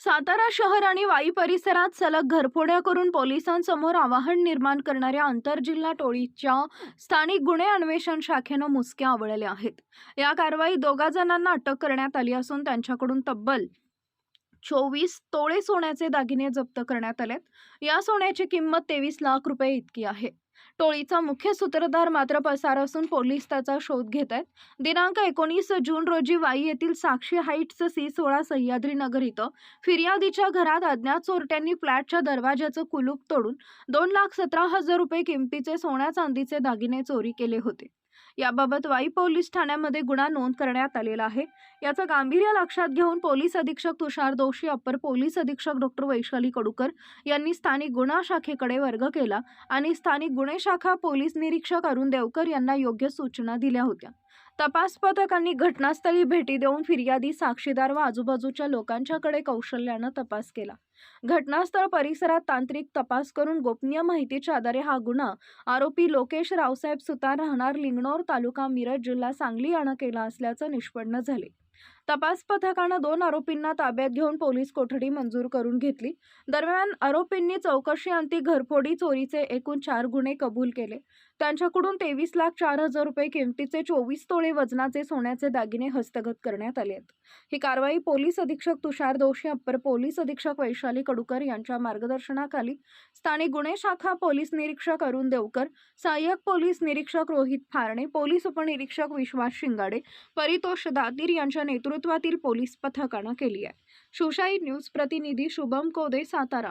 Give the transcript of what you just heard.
सातारा शहर आणि वाई परिसरात सलग घरफोड्या करून पोलिसांसमोर आवाहन निर्माण करणाऱ्या आंतरजिल्हा टोळीच्या स्थानिक गुन्हे अन्वेषण शाखेनं मुसक्या आवळल्या आहेत. या कारवाईत दोघा जणांना अटक करण्यात आली असून त्यांच्याकडून तब्बल चोवीस तोळे सोन्याचे दागिने जप्त करण्यात आलेत. या सोन्याची किंमत तेवीस लाख रुपये इतकी आहे. टोळीचा मुख्य सूत्रधार मात्र पसार असून पोलीस त्याचा शोध घेत आहेत. दिनांक एकोणीस जून रोजी वाई येथील साक्षी हाईट्स सी सोळा सह्याद्री नगर इथं फिर्यादीच्या घरात अज्ञात चोरट्यांनी फ्लॅटच्या दरवाजाचं कुलूप तोडून दोन लाख सतरा हजार रुपये किमतीचे सोन्या चांदीचे दागिने चोरी केले होते. याबाबत वाई पोलीस ठाण्यामध्ये गुन्हा नोंद करण्यात आलेला आहे. याचं गांभीर्य लक्षात घेऊन पोलीस अधीक्षक तुषार दोषी अप्पर पोलीस अधीक्षक डॉक्टर वैशाली कडूकर यांनी स्थानिक गुन्हा शाखेकडे वर्ग केला आणि स्थानिक गुन्हे शाखा पोलीस निरीक्षक अरुण देवकर यांना योग्य सूचना दिल्या होत्या. तपास पथकांनी घटनास्थळी भेटी देऊन फिर्यादी साक्षीदार व आजूबाजूच्या लोकांच्याकडे कौशल्यानं तपास केला. घटनास्थळ परिसरात तांत्रिक तपास करून गोपनीय माहितीच्या आधारे हा गुन्हा आरोपी लोकेश रावसाहेब सुतार राहणार लिंगणोर तालुका मिरज जिल्हा सांगली यानं केला असल्याचं निष्पन्न झाले. तपास पथकानं दोन आरोपींना ताब्यात घेऊन पोलीस कोठडी मंजूर करून घेतली. दरम्यान आरोपींनी चौकशी अंती घरफोडी चोरीचे एकूण चार गुन्हे कबूल केले. त्यांच्याकडून तेवीस लाख चार हजार रुपये किमतीचे चोवीस तोळे वजनाचे सोन्याचे दागिने हस्तगत करण्यात आले आहेत. ही कारवाई पोलीस अधीक्षक तुषार दोषी अप्पर पोलीस अधीक्षक वैशाली कडूकर यांच्या मार्गदर्शनाखाली स्थानिक गुन्हे शाखा पोलीस निरीक्षक अरुण देवकर सहाय्यक पोलीस निरीक्षक रोहित फारणे पोलीस उपनिरीक्षक विश्वास शिंगाडे परितोष दातीर यांच्या नेतृत्वातील पोलीस पथकानं केली आहे. शिवशाही न्यूज प्रतिनिधी शुभम कोदे सातारा.